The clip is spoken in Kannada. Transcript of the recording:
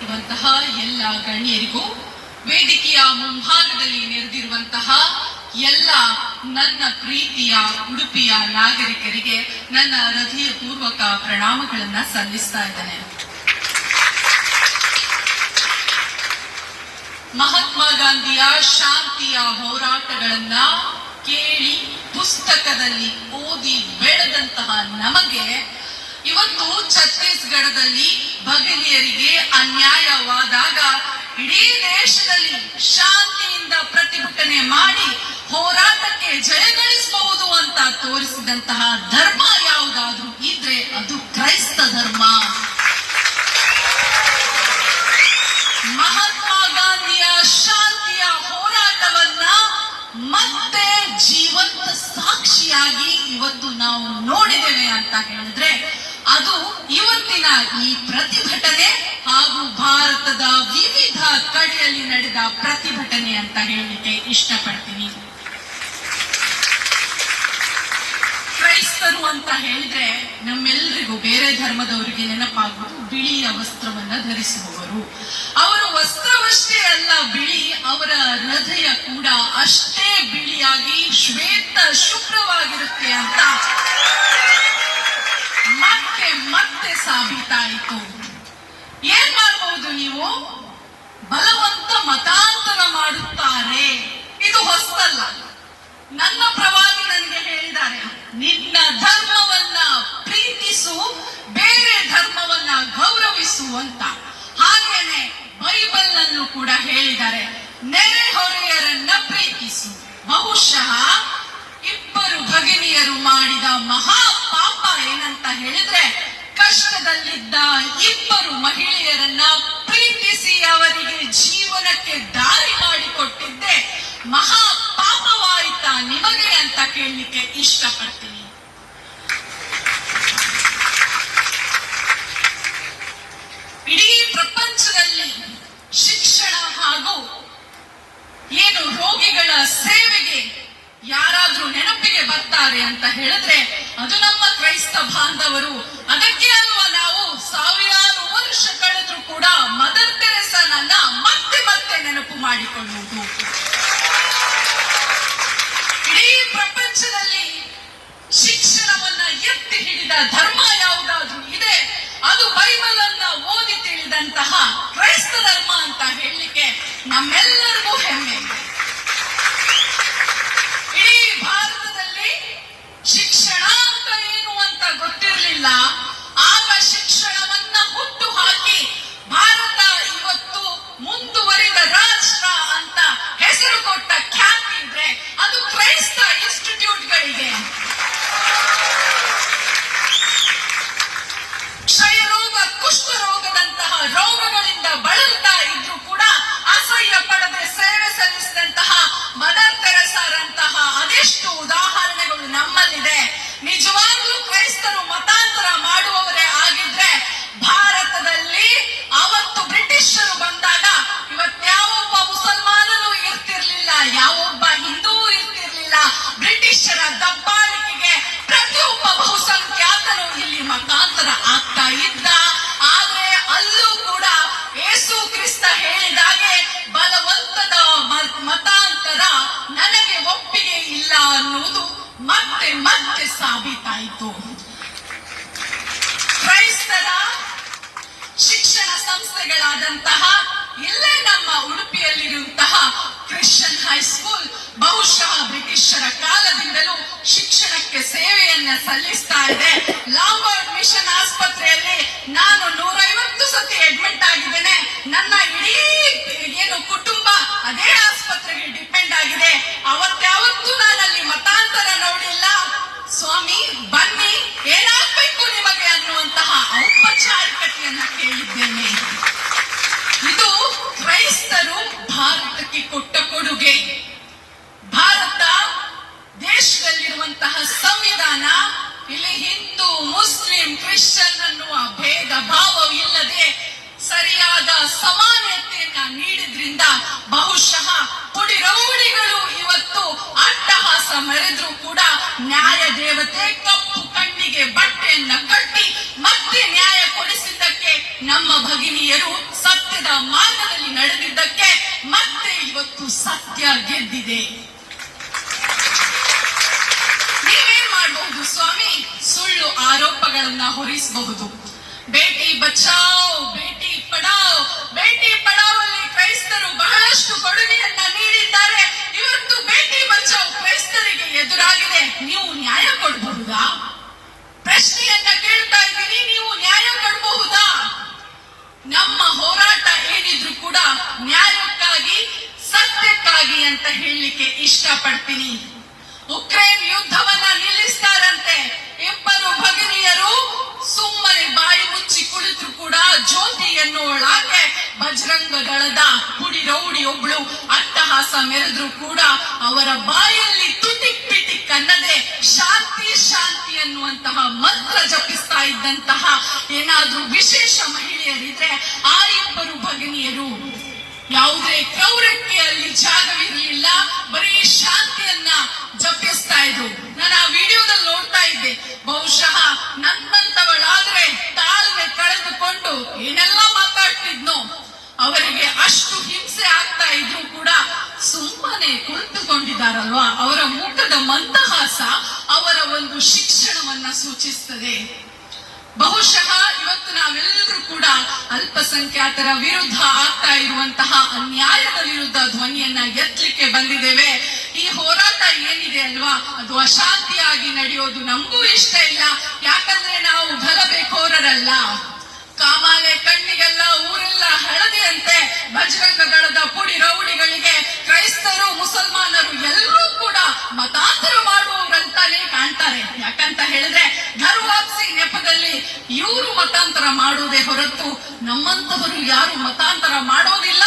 ಇರುವಂತಹ ಎಲ್ಲ ಗಣ್ಯರಿಗೂ ವೇದಿಕೆಯ ಮುಂಭಾಗದಲ್ಲಿ ನೆರೆದಿರುವಂತಹ ಎಲ್ಲ ನನ್ನ ಪ್ರೀತಿಯ ಉಡುಪಿಯ ನಾಗರಿಕರಿಗೆ ನನ್ನ ಹೃದಯಪೂರ್ವಕ ಪ್ರಣಾಮಗಳನ್ನ ಸಲ್ಲಿಸ್ತಾ ಇದ್ದೇನೆ. ಮಹಾತ್ಮ ಗಾಂಧಿಯ ಶಾಂತಿಯ ಹೋರಾಟಗಳನ್ನ ಕೇಳಿ ಪುಸ್ತಕದಲ್ಲಿ ಓದಿ ಬೆಳೆದಂತಹ ನಮಗೆ ಇವತ್ತು ಛತ್ತೀಸ್ಗಢದಲ್ಲಿ ಭಗಿನಿಯರಿಗೆ ಅನ್ಯಾಯವಾದಾಗ ಇಡೀ ದೇಶದಲ್ಲಿ ಶಾಂತಿಯಿಂದ ಪ್ರತಿಭಟನೆ ಮಾಡಿ ಹೋರಾಟಕ್ಕೆ ಜಯ ಗಳಿಸಬಹುದು ಅಂತ ತೋರಿಸಿದಂತಹ ಧರ್ಮ ಯಾವುದಾದ್ರೂ ಇದ್ರೆ ಅದು ಕ್ರೈಸ್ತ ಧರ್ಮ. ಮಹಾತ್ಮ ಗಾಂಧಿಯ ಶಾಂತಿಯ ಹೋರಾಟವನ್ನ ಮತ್ತೆ ಜೀವಂತ ಸಾಕ್ಷಿಯಾಗಿ ಇವತ್ತು ನಾವು ನೋಡಿದ್ದೇವೆ ಅಂತ ಹೇಳಿದ್ರೆ ಅದು ಇವತ್ತಿನ ಈ ಪ್ರತಿಭಟನೆ ಹಾಗೂ ಭಾರತದ ವಿವಿಧ ಕಡೆಯಲ್ಲಿ ನಡೆದ ಪ್ರತಿಭಟನೆ ಅಂತ ಹೇಳಲಿಕ್ಕೆ ಇಷ್ಟಪಡ್ತೀನಿ. ಕ್ರೈಸ್ತರು ಅಂತ ಹೇಳಿದ್ರೆ ನಮ್ಮೆಲ್ಲರಿಗೂ ಬೇರೆ ಧರ್ಮದವರಿಗೆ ನೆನಪಾಗುವುದು ಬಿಳಿಯ ವಸ್ತ್ರವನ್ನ ಧರಿಸುವವರು. ಅವರ ವಸ್ತ್ರವಷ್ಟೇ ಅಲ್ಲ, ಬಿಳಿ ಅವರ ಹೃದಯ ಕೂಡ ಅಷ್ಟೇ ಬಿಳಿಯಾಗಿ ಶ್ವೇತ ಶುಭ್ರವಾಗಿರುತ್ತೆ ಅಂತ ಮತ್ತೆ ಮತ್ತೆ ಸಾಬೀತಾಯಿತು. ಏನ್ ಮಾಡಬಹುದು ನೀವು? ಬಲವಂತ ಮತಾಂತರ ಮಾಡುತ್ತಾರೆ ಇದು ಹೊಸದಲ್ಲ ನನ್ನ ಪ್ರವಾದಿ ನನಗೆ ಹೇಳಿದ್ದಾರೆ ನಿನ್ನ ಧರ್ಮವನ್ನ ಪ್ರೀತಿಸು ಬೇರೆ ಧರ್ಮವನ್ನ ಗೌರವಿಸು ಅಂತ ಹಾಗೇನೆ ಬೈಬಲ್ ನಲ್ಲೂ ಕೂಡ ಹೇಳಿದ್ದಾರೆ ನೆರೆಹೊರೆಯರನ್ನ ಪ್ರೀತಿಸು ಬಹುಶಃ ಇಬ್ಬರು ಭಗಿನಿಯರು ಮಾಡಿದ ಮಹಾ ಪಾಪ ಏನಂತ ಹೇಳಿದ್ರೆ ಕಷ್ಟದಲ್ಲಿದ್ದ ಇಬ್ಬರು ಮಹಿಳೆಯರನ್ನ ಪ್ರೀತಿಸಿ ಅವರಿಗೆ ಜೀವನಕ್ಕೆ ದಾರಿ ಮಾಡಿಕೊಟ್ಟಿದ್ದೆ. ಮಹಾ ಪಾಪವಾಯಿತ ನಿಮಗೆ ಅಂತ ಕೇಳಲಿಕ್ಕೆ ಇಷ್ಟಪಡ್ತೀನಿ ಇಡೀ ಪ್ರಪಂಚದಲ್ಲಿ ಶಿಕ್ಷಣ ಹಾಗೂ ಏನು ರೋಗಿಗಳ ಸೇವೆಗೆ ಯಾರಾದ್ರೂ ನೆನಪಿಗೆ ಬರ್ತಾರೆ ಅಂತ ಹೇಳಿದ್ರೆ ಅದು ನಮ್ಮ ಕ್ರೈಸ್ತ ಬಾಂಧವರು ಅದಕ್ಕೆ ಅಲ್ವಾ ನಾವು ಸಾವಿರಾರು ವರ್ಷ ಕಳೆದ್ರೂ ಕೂಡ ಮದರ್ ತೆರೆಸನನ್ನ ಮತ್ತೆ ಮತ್ತೆ ನೆನಪು ಮಾಡಿಕೊಳ್ಳುವುದು. ಇಡೀ ಪ್ರಪಂಚದಲ್ಲಿ ಶಿಕ್ಷಣವನ್ನ ಎತ್ತಿ ಹಿಡಿದ ಧರ್ಮ ಯಾವುದಾದ್ರೂ ಇದೆ, ಅದು ಬೈಬಲ್ ಅನ್ನ ಓದಿ ತಿಳಿದಂತಹ ಕ್ರೈಸ್ತ ಧರ್ಮ ಅಂತ ಹೇಳಲಿಕ್ಕೆ ನಮ್ಮೆಲ್ಲರಿಗೂ ಹೆಮ್ಮೆ ಮತ್ತೆ ಸಾಬೀತಾಯಿತು. ಕ್ರೈಸ್ತರ ಶಿಕ್ಷಣ ಸಂಸ್ಥೆಗಳಾದಂತಹ ಇಲ್ಲೇ ನಮ್ಮ ಉಡುಪಿಯಲ್ಲಿರುವಂತಹ ಕ್ರಿಶ್ಚಿಯನ್ ಹೈಸ್ಕೂಲ್ ಬಹುಶಃ ಬ್ರಿಟಿಷರ ಕಾಲದಿಂದಲೂ ಶಿಕ್ಷಣಕ್ಕೆ ಸೇವೆಯನ್ನ ಸಲ್ಲಿಸ್ತಾ ಇದೆ. ಲಾಂಬರ್ಡ್ ಮಿಷನ್ ಆಸ್ಪತ್ರೆಯಲ್ಲಿ ನಾನು ನೂರೈವತ್ತು ಸತಿ ಅಡ್ಮಿಟ್ ಆಗಿದ್ದೇನೆ. ನನ್ನ ಇಡೀ ಏನು ಕುಟುಂಬ ಅದೇ ಆಸ್ಪತ್ರೆಗೆ ಡಿಪೆಂಡ್ ಆಗಿದೆ. ಅವತ್ತಾವ ಸ್ವಾಮಿ, ಬನ್ನಿ, ಏನಾಗಬೇಕು ನಿಮಗೆ ಅನ್ನುವಂತಹ ಔಪಚಾರಿಕತೆಯನ್ನ ಕೇಳಿದ್ದೇನೆ. ಇದು ಕ್ರೈಸ್ತರು ಭಾರತಕ್ಕೆ ಕೊಟ್ಟ ಕೊಡುಗೆ. ಭಾರತ ದೇಶದಲ್ಲಿರುವಂತಹ ಸಂವಿಧಾನ, ಇಲ್ಲಿ ಹಿಂದೂ, ಮುಸ್ಲಿಂ, ಕ್ರಿಶ್ಚಿಯನ್ ಅನ್ನುವ ಭೇದ ಭಾವವಿಲ್ಲದೆ ಸರಿಯಾದ ಸಮಾನತೆಯನ್ನ ಭಗಿನಿಯರು ಸತ್ಯದ ಮಾರ್ಗದಲ್ಲಿ ನಡೆದಿದ್ದಕ್ಕೆ ಮತ್ತೆ ಇವತ್ತು ಸತ್ಯ ಗೆದ್ದಿದೆ. ನೀವೇನ್ ಮಾಡಬಹುದು ಸ್ವಾಮಿ? ಸುಳ್ಳು ಆರೋಪಗಳನ್ನ ಹೊರಿಸಬಹುದು. ಬೇಟಿ ಬಚಾವ್, ಬೇಟಿ ಪಡಾವ್ ಬೇಟಿ ಪಡಾವ್ ಅಲ್ಲಿ ಕ್ರೈಸ್ತರು ಬಹಳಷ್ಟು ಕೊಡುಗೆಯನ್ನ ನೀಡಿದ್ದಾರೆ. ಇವತ್ತು ಬೇಟಿ ಬಚಾವ್ ಕ್ರೈಸ್ತರಿಗೆ ಎದುರಾಗಿದೆ. ನೀವು ನ್ಯಾಯ ಕೊಡಬಹುದಾ ಪ್ರಶ್ನೆಯನ್ನ ಕೇಳ್ತಾ ಇದ್ದೀನಿ ನೀವು ನ್ಯಾಯ ಕೊಡಬಹುದಾ ನಮ್ಮ ಹೋರಾಟ ಏನಿದ್ರು ಕೂಡ ನ್ಯಾಯಕ್ಕಾಗಿ ಸತ್ಯಕ್ಕಾಗಿ ಅಂತ ಹೇಳಲಿಕ್ಕೆ ಇಷ್ಟಪಡ್ತೀನಿ ಉಕ್ರೇನ್ ಯುದ್ಧವನ್ನ ನಿಲ್ಲಿಸ್ತಾರಂತೆ. ಇಬ್ಬರು ಭಗಿನಿಯರು ಸುಮ್ಮನೆ ಬಾಯಿ ಮುಚ್ಚಿ ಕುಳಿತು ಕೂಡ ಜ್ಯೋತಿ ಎನ್ನುವಳಾಕೆ ಬಜರಂಗ ದಳದ ಹುಡಿ ರೌಡಿ ಒಬ್ಳು. ಅಟ್ಟಹಾಸ ಮೆರೆದ್ರು ಕೂಡ ಅವರ ಬಾಯಲ್ಲಿ ತುಟಿಕ್ ಪಿಟಿಕ್ ಅನ್ನದೆ ಶಾಂತಿ ಶಾಂತಿ ಅನ್ನುವಂತಹ ಮಂತ್ರ ಜಪಿಸ್ತಾ ಇದ್ದಂತಹ ಏನಾದ್ರೂ ವಿಶೇಷ ಮಹಿಳೆಯರಿದ್ರೆ ಆ ಇಬ್ಬರು ಭಗಿನಿಯರು ಯಾವುದೇ ಕ್ರೌರಕ್ಕೆ ಅಲ್ಲಿ ಜಾಗವಿರಲಿಲ್ಲ, ಬರೀ ಶಾಂತಿಯನ್ನ ಜಪಿಸ್ತಾ ಇದ್ರು. ನಾನು ಆ ವಿಡಿಯೋದಲ್ಲಿ ನೋಡ್ತಾ ಇದ್ದೆ, ಬಹುಶಃ ನನ್ನಂತವಳಾದ್ರೆ ತಾಳ್ಮೆ ಕಳೆದುಕೊಂಡು ಏನೆಲ್ಲ ಮಾತಾಡ್ತಿದ್ನೋ, ಅವರಿಗೆ ಅಷ್ಟು ಹಿಂಸೆ ಆಗ್ತಾ ಇದ್ರು ಕೂಡ ಸುಮ್ಮನೆ ಕುಳಿತುಕೊಂಡಿದ್ದಾರಲ್ವಾ? ಅವರ ಮುಖದ ಮಂದಹಾಸ ಅವರ ಒಂದು ಶಿಕ್ಷಣವನ್ನ ಸೂಚಿಸ್ತದೆ. ಬಹುಶಃ ಇವತ್ತು ನಾವೆಲ್ಲರೂ ಕೂಡ ಅಲ್ಪಸಂಖ್ಯಾತರ ವಿರುದ್ಧ ಆಗ್ತಾ ಇರುವಂತಹ ಅನ್ಯಾಯದ ವಿರುದ್ಧ ಧ್ವನಿಯನ್ನ ಎತ್ತಲಿಕ್ಕೆ ಬಂದಿದ್ದೇವೆ. ಈ ಹೋರಾಟ ಏನಿದೆ ಅಲ್ವಾ? ಅದು ಅಶಾಂತಿಯಾಗಿ ನಡೆಯೋದು ನಮಗೂ ಇಷ್ಟ ಇಲ್ಲ. ಯಾಕಂದ್ರೆ ನಾವು ಗಲಭೆಕೋರರಲ್ಲ ಕಾಮಾಲೆ ಕಣ್ಣಿಗೆಲ್ಲ ಊರೆಲ್ಲ ಹಳದಿಯಂತೆ ಬಜರಂಗ ದಳದ ಪುಡಿ ರೌಡಿಗಳಿಗೆ ನಮ್ಮಂತವರು ಯಾರು ಮತಾಂತರ ಮಾಡೋದಿಲ್ಲ?